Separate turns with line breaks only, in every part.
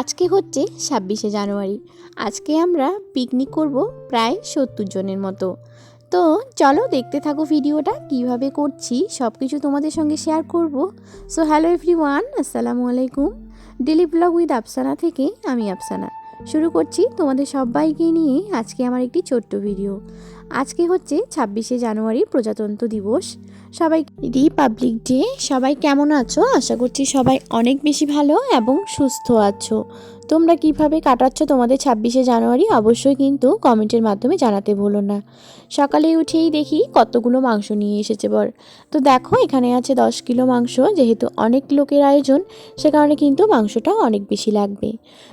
আজকে হচ্ছে ছাব্বিশে জানুয়ারি। আজকে আমরা পিকনিক করব প্রায় সত্তর জনের মতো। তো চলো দেখতে থাকো ভিডিওটা, কীভাবে করছি সব কিছু তোমাদের সঙ্গে শেয়ার করব। সো হ্যালো এভরিওয়ান আসসালামু আলাইকুম। ডেলি ব্লগ উইথ আফসানা থেকে আমি আফসানা শুরু করছি তোমাদের সবাইকে নিয়ে আজকে আমার একটি ছোট্ট ভিডিও আজকে হচ্ছে ছাব্বিশে জানুয়ারি প্রজাতন্ত্র দিবস। সবাই রিপাবলিক ডে, সবাই কেমন আছো? আশা করছি সবাই অনেক বেশি ভালো এবং সুস্থ আছো। তোমরা কীভাবে কাটাচ্ছ তোমাদের ছাব্বিশে জানুয়ারি অবশ্যই কিন্তু কমেন্টের মাধ্যমে জানাতে ভুলো না। সকালে উঠেই দেখি কতগুলো মাংস নিয়ে এসেছে বর। তো দেখো, এখানে আছে দশ কিলো মাংস, যেহেতু অনেক লোকের আয়োজন, সে কারণে কিন্তু মাংসটা অনেক বেশি লাগবে।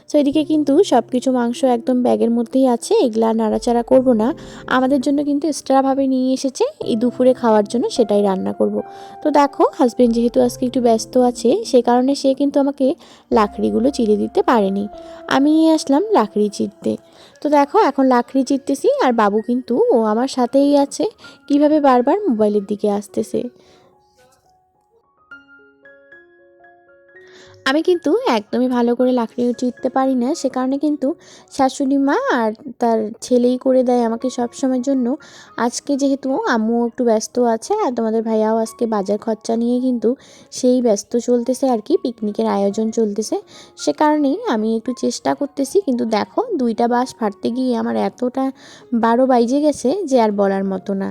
তো এদিকে কিন্তু সব কিছু মাংস একদম ব্যাগের মধ্যেই আছে, এগুলা নাড়াচাড়া করব না। আমাদের জন্য কিন্তু এক্সট্রাভাবে নিয়ে এসেছে, এই দুপুরে খাওয়ার জন্য সেটাই রান্না করব। তো দেখো হাজব্যান্ড যেহেতু আজকে একটু ব্যস্ত আছে, সে কারণে সে কিন্তু আমাকে লাকড়িগুলো চিড়ে দিতে পারেনি। আমি নিয়ে আসলাম লাকড়ি চিরতে। তো দেখো, এখন লাকড়ি চিরতেছি আর বাবু কিন্তু ও আমার সাথেই আছে। কীভাবে বারবার মোবাইলের দিকে আসতেছে। আমি কিন্তু একদমই ভালো করে লাকড়ি চিড়তে পারি না, সে কারণে কিন্তু শাশুড়ি মা আর তার ছেলেই করে দেয় আমাকে সব সময়ের জন্য। আজকে যেহেতু আম্মু একটু ব্যস্ত আছে আর তোমাদের ভাইয়াও আজকে বাজার খরচা নিয়ে কিন্তু সেই ব্যস্ত চলতেছে আর কি, পিকনিকের আয়োজন চলতেছে, সে কারণেই আমি একটু চেষ্টা করতেছি। কিন্তু দেখো, দুইটা বাস ফাটতে গিয়ে আমার এতটা বারো বাইজে গেছে যে আর বলার মতো না।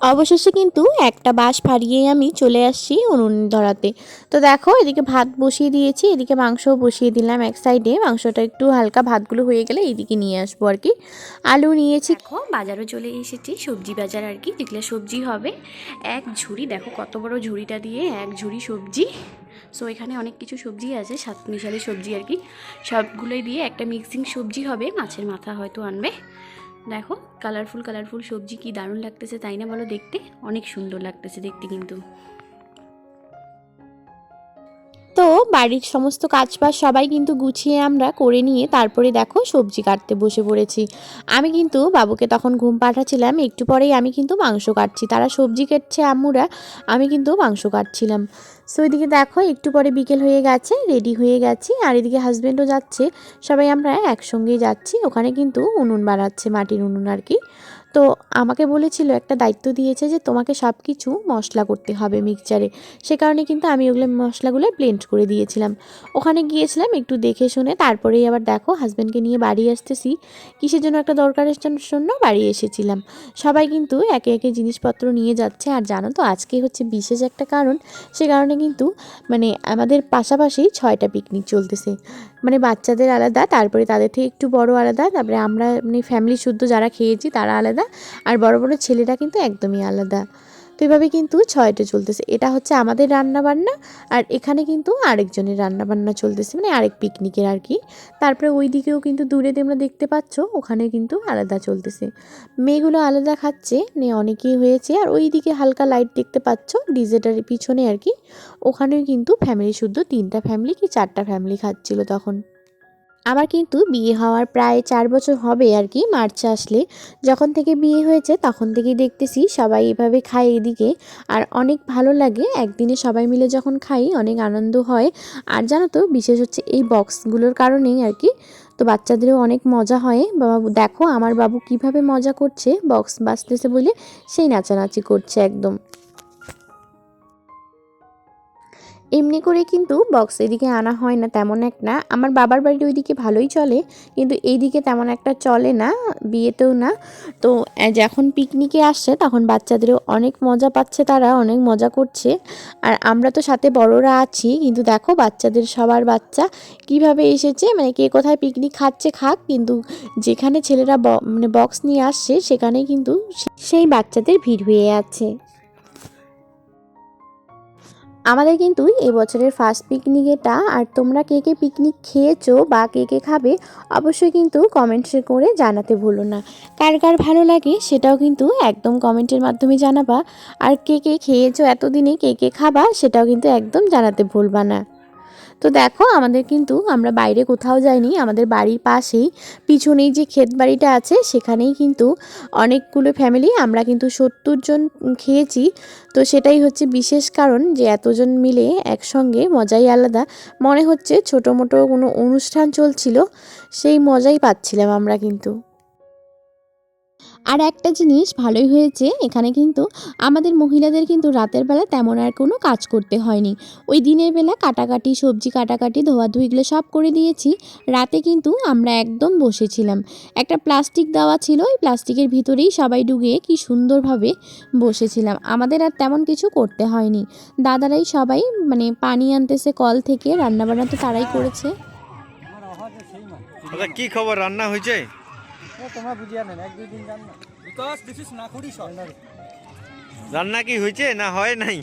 অবশেষে কিন্তু একটা বাঁশ ফাড়িয়ে আমি চলে আসছি উনুন ধরাতে। তো দেখো, এদিকে ভাত বসিয়ে দিয়েছি, এদিকে মাংসও বসিয়ে দিলাম এক সাইডে। মাংসটা একটু হালকা ভাতগুলো হয়ে গেলে এইদিকে নিয়ে আসব আর কি। আলু নিয়েছি।
দেখো, বাজারও চলে এসেছি, সবজি বাজার আর কি। যেগুলো সবজি হবে, এক ঝুড়ি, দেখো কত বড় ঝুড়িটা দিয়ে এক ঝুড়ি সবজি। সো এখানে অনেক কিছু সবজি আছে সাত মিশালি সবজি আর কি। সবগুলোই দিয়ে একটা মিক্সিং সবজি হবে, মাছের মাথা হয়তো আনবে। দেখো কালারফুল কালারফুল সবজি কি দারুণ লাগতেছে, তাই না বলো দেখতে? অনেক সুন্দর লাগতেছে দেখতে কিন্তু।
বাড়ির সমস্ত কাজ বাজ সবাই কিন্তু গুছিয়ে আমরা করে নিয়ে তারপরে দেখো সবজি কাটতে বসে পড়েছি। আমি কিন্তু বাবুকে তখন ঘুম পাঠাচ্ছিলাম, একটু পরেই আমি কিন্তু মাংস কাটছি। তারা সবজি কাটছে আম্মুরা, আমি কিন্তু মাংস কাটছিলাম। সো এদিকে দেখো একটু পরে বিকেল হয়ে গেছে রেডি হয়ে গেছি, আর এদিকে হাজব্যান্ডও যাচ্ছে। সবাই আমরা একসঙ্গেই যাচ্ছি, ওখানে কিন্তু উনুন বানাচ্ছে, মাটির উনুন আর কি। তো আমাকে বলেছিল, একটা দায়িত্ব দিয়েছে যে তোমাকে সব কিছু মশলা করতে হবে মিক্সচারে সে কারণে কিন্তু আমি ওগুলো মশলাগুলো ব্লেন্ড করে দিয়েছিলাম। ওখানে গিয়েছিলাম একটু দেখে শুনে, তারপরেই আবার দেখো হাজব্যান্ডকে নিয়ে বাড়ি আসতেছি। কিসের জন্য একটা দরকারের জন্য বাড়ি এসেছিলাম। সবাই কিন্তু একে একে জিনিসপত্র নিয়ে যাচ্ছে। আর জানো তো, আজকে হচ্ছে বিশেষ একটা কারণ। সে কারণে কিন্তু মানে আমাদের পাশাপাশি ছয়টা পিকনিক চলতেছে। মানে বাচ্চাদের আলাদা, তারপরে তাদের থেকে একটু বড় আলাদা, তারপরে আমরা মানে ফ্যামিলি শুদ্ধ যারা খেয়েছি তারা আলাদা। আর বড় বড় ছেলেরা কিন্তু একদমই আলাদা। তো এভাবে কিন্তু ছয়টা চলতেছে। এটা হচ্ছে আমাদের রান্না বান্না আর এখানে কিন্তু আরেকজনের রান্না বান্না চলতেছে মানে আরেক পিকনিকের আর কি। তারপরে ওই দিকেও কিন্তু দূরে তোমরা দেখতে পাচ্ছ, ওখানে কিন্তু আলাদা চলতেছে। মেয়েগুলো আলাদা খাচ্ছে নে অনেকেই হয়েছে। আর ওই দিকে হালকা লাইট দেখতে পাচ্ছ ডিজেটার পিছনে আর কি। ওখানেও কিন্তু ফ্যামিলি শুদ্ধ তিনটা ফ্যামিলি কি চারটা ফ্যামিলি খাচ্ছিল তখন। আমার কিন্তু বিয়ে হওয়ার প্রায় চার বছর হবে আর কি মার্চে আসলে। যখন থেকে বিয়ে হয়েছে তখন থেকেই দেখতেছি সবাই এভাবে খায় এদিকে। আর অনেক ভালো লাগে, একদিনে সবাই মিলে যখন খাই অনেক আনন্দ হয়। আর জানো তো, বিশেষ হচ্ছে এই বক্সগুলোর কারণেই আর কি। তো বাচ্চাদেরও অনেক মজা হয়। বাবু, দেখো আমার বাবু কীভাবে মজা করছে, বক্স বাজতেছে বলে সেই নাচানাচি করছে একদম। এমনি করে কিন্তু বক্স এদিকে আনা হয় না, তেমন এক না আমার বাবার বাড়ির ওইদিকে ভালোই চলে, কিন্তু এইদিকে তেমন একটা চলে না, বিয়েতেও না। তো যখন পিকনিকে আসছে, তখন বাচ্চাদেরও অনেক মজা পাচ্ছে তারা, অনেক মজা করছে। আর আমরা তো সাথে বড়রা আছি, কিন্তু দেখো বাচ্চাদের সবার বাচ্চা কীভাবে এসেছে মানে কে কোথায় পিকনিক খাচ্ছে, খাক, কিন্তু যেখানে ছেলেরা মানে বক্স নিয়ে আসছে, সেখানে কিন্তু সেই বাচ্চাদের ভিড় হয়ে আছে। আমাদের কিন্তু এই বছরের ফার্স্ট পিকনিক এটা। আর তোমরা কে কে পিকনিক খেয়েছো বা কে কে খাবে, অবশ্যই কিন্তু কমেন্টসে করে জানাতে ভুলো না। কার কার ভালো লাগে সেটাও কিন্তু একদম কমেন্টের মাধ্যমে জানাবা। আর কে কে খেয়েছো, এতদিনে কে কে খাবা সেটাও কিন্তু একদম জানাতে ভুলবা না। তো দেখো, আমাদের কিন্তু আমরা বাইরে কোথাও যাইনি, আমাদের বাড়ির পাশেই, পিছনেই যে ক্ষেত বাড়িটা আছে, সেখানেই কিন্তু অনেকগুলো ফ্যামিলি আমরা কিন্তু সত্তর জন খেয়েছি। তো সেটাই হচ্ছে বিশেষ কারণ যে এতজন মিলে একসঙ্গে মজাই আলাদা। মনে হচ্ছে ছোটো মোটো কোনো অনুষ্ঠান চলছিল, সেই মজাই পাচ্ছিলাম আমরা কিন্তু। আর একটা জিনিস ভালোই হয়েছে, এখানে কিন্তু আমাদের মহিলাদের কিন্তু রাতের বেলা তেমন আর কোনো কাজ করতে হয়নি। ওই দিনের বেলা কাটাকাটি, সবজি কাটাকাটি ধোয়া ধোয়াধুইগুলো সব করে দিয়েছি। রাতে কিন্তু আমরা একদম বসেছিলাম। একটা প্লাস্টিক দেওয়া ছিল, ওই প্লাস্টিকের ভিতরেই সবাই ডুবিয়ে কি সুন্দরভাবে বসেছিলাম। আমাদের আর তেমন কিছু করতে হয়নি। দাদারাই সবাই মানে পানি আনতেছে, কল থেকে, রান্নাবান্না তো তারাই করেছে।
দাদা কি খবর? রান্না হয়েছে? রান্না কি হয়েছে না হয় নাই?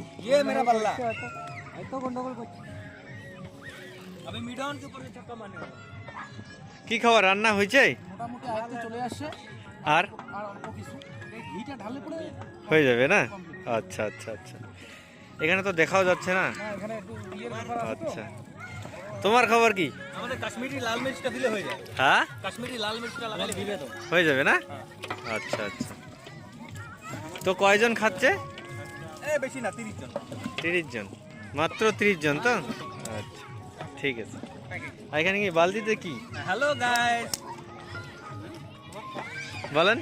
কি খাওয়া রান্না হয়েছে আর? হয়ে যাবে না? আচ্ছা আচ্ছা আচ্ছা। এখানে তো দেখাও যাচ্ছে না। আচ্ছা। তোমার খবর কি?
আমাদের কাশ্মীরি লাল মির্চটা দিলে হয়ে যায়।
হ্যাঁ?
কাশ্মীরি লাল মির্চটা লাগালে দিলে তো।
হয়ে যাবে না? আচ্ছা আচ্ছা। তো কয়জন খাচ্ছে?
এ বেশি না 30 জন।
তিরিশ জন। মাত্র তিরিশ জন তো? আচ্ছা ঠিক আছে। এখানে কি বালতিতে কি?
হ্যালো গাইস
বলেন।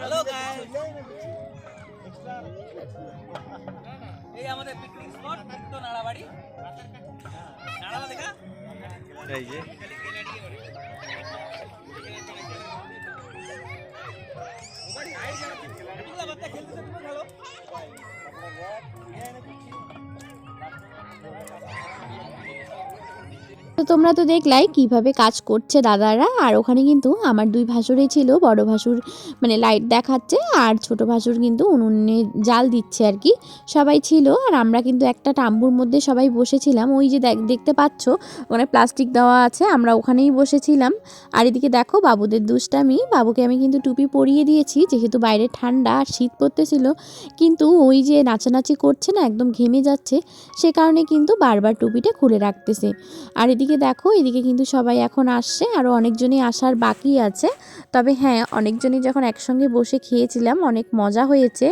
হ্যালো গাইস এই আমাদের পিকনিক স্পট নাড়াবাড়ি।
এই যে।
তো তোমরা তো দেখলাই কীভাবে কাজ করছে দাদারা। আর ওখানে কিন্তু আমার দুই ভাসুরই ছিল, বড় ভাসুর মানে লাইট দেখাচ্ছে আর ছোট ভাসুর কিন্তু উনুনে জাল দিচ্ছে আর কি। সবাই ছিল আর আমরা কিন্তু একটা টাম্বুর মধ্যে সবাই বসেছিলাম। ওই যে দেখ- দেখতে পাচ্ছ, ওখানে প্লাস্টিক দেওয়া আছে, আমরা ওখানেই বসেছিলাম। আর এদিকে দেখো বাবুদের দুষ্টামি। বাবুকে আমি কিন্তু টুপি পরিয়ে দিয়েছি, যেহেতু বাইরে ঠান্ডা আর শীত পড়তেছিল। কিন্তু ওই যে নাচানাচি করছে না, একদম ঘেমে যাচ্ছে, সে কারণে কিন্তু বারবার টুপিটা খুলে রাখতেছে। আর এদিকে দেখো, এদিকে কিন্তু সবাই এখন আসছে আরও অনেকজনই আসার বাকি আছে। তবে হ্যাঁ অনেকজনই যখন একসঙ্গে বসে খেয়েছিলাম, অনেক মজা হয়েছে।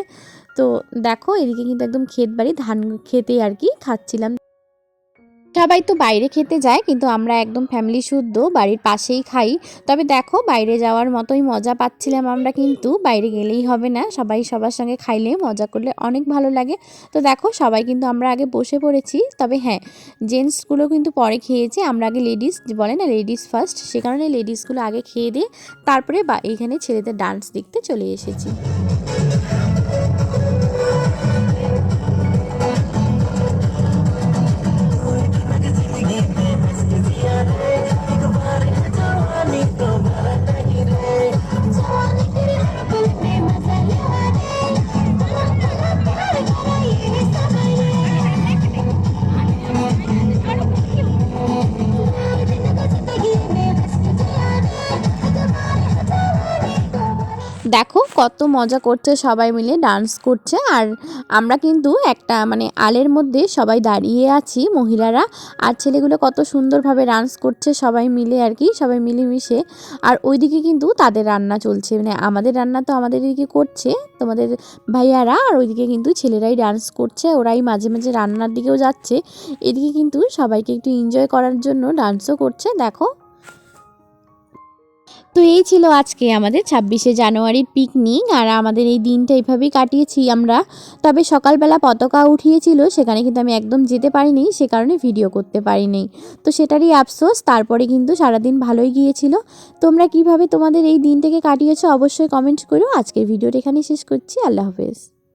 তো দেখো, এদিকে কিন্তু একদম ক্ষেত বাড়ি ধান খেতে আর কি খাচ্ছিলাম। সবাই তো বাইরে খেতে যায়, কিন্তু আমরা একদম ফ্যামিলি শুদ্ধ, বাড়ির পাশেই খাই। তবে দেখো, বাইরে যাওয়ার মতোই মজা পাচ্ছিলাম আমরা কিন্তু। বাইরে গেলেই হবে না, সবাই সবার সঙ্গে খাইলে মজা করলে অনেক ভালো লাগে। তো দেখো, সবাই কিন্তু আমরা আগে বসে পড়েছি। তবে হ্যাঁ জেন্টসগুলো কিন্তু পরে খেয়েছে। আমরা আগে লেডিস বলে না লেডিস ফার্স্ট সে কারণে লেডিসগুলো আগে খেয়ে দিয়ে তারপরে বা, এইখানে ছেলেদের ডান্স দেখতে চলে এসেছি। দেখো কত মজা করছে সবাই মিলে ডান্স করছে। আর আমরা কিন্তু একটা মানে আলের মধ্যে সবাই দাঁড়িয়ে আছি, মহিলারা। আর ছেলেগুলো কত সুন্দরভাবে ডান্স করছে সবাই মিলে আর কি, সবাই মিলেমিশে। আর ওইদিকে কিন্তু তাদের রান্না চলছে মানে আমাদের রান্না তো আমাদের এদিকে করছে, তোমাদের ভাইয়ারা। আর ওইদিকে কিন্তু ছেলেরাই ডান্স করছে, ওরাই মাঝে মাঝে রান্নার দিকেও যাচ্ছে। এদিকে কিন্তু সবাইকে একটু এনজয় করার জন্য ডান্সও করছে, দেখো। তো এই ছিল আজকে আমাদের ছাব্বিশে জানুয়ারির পিকনিক আর আমাদের এই দিনটা এইভাবেই কাটিয়েছি আমরা। তবে সকালবেলা পতাকা উঠিয়েছিল, সেখানে কিন্তু আমি একদম যেতে পারিনি, সে কারণে ভিডিও করতে পারিনি। তো সেটারই আফসোস, তারপরে কিন্তু সারাদিন ভালোই গিয়েছিল। তোমরা কীভাবে তোমাদের এই দিনটাকে কাটিয়েছো, অবশ্যই কমেন্ট করো আজকের ভিডিওটা এখানে শেষ করছি। আল্লাহ হাফেজ।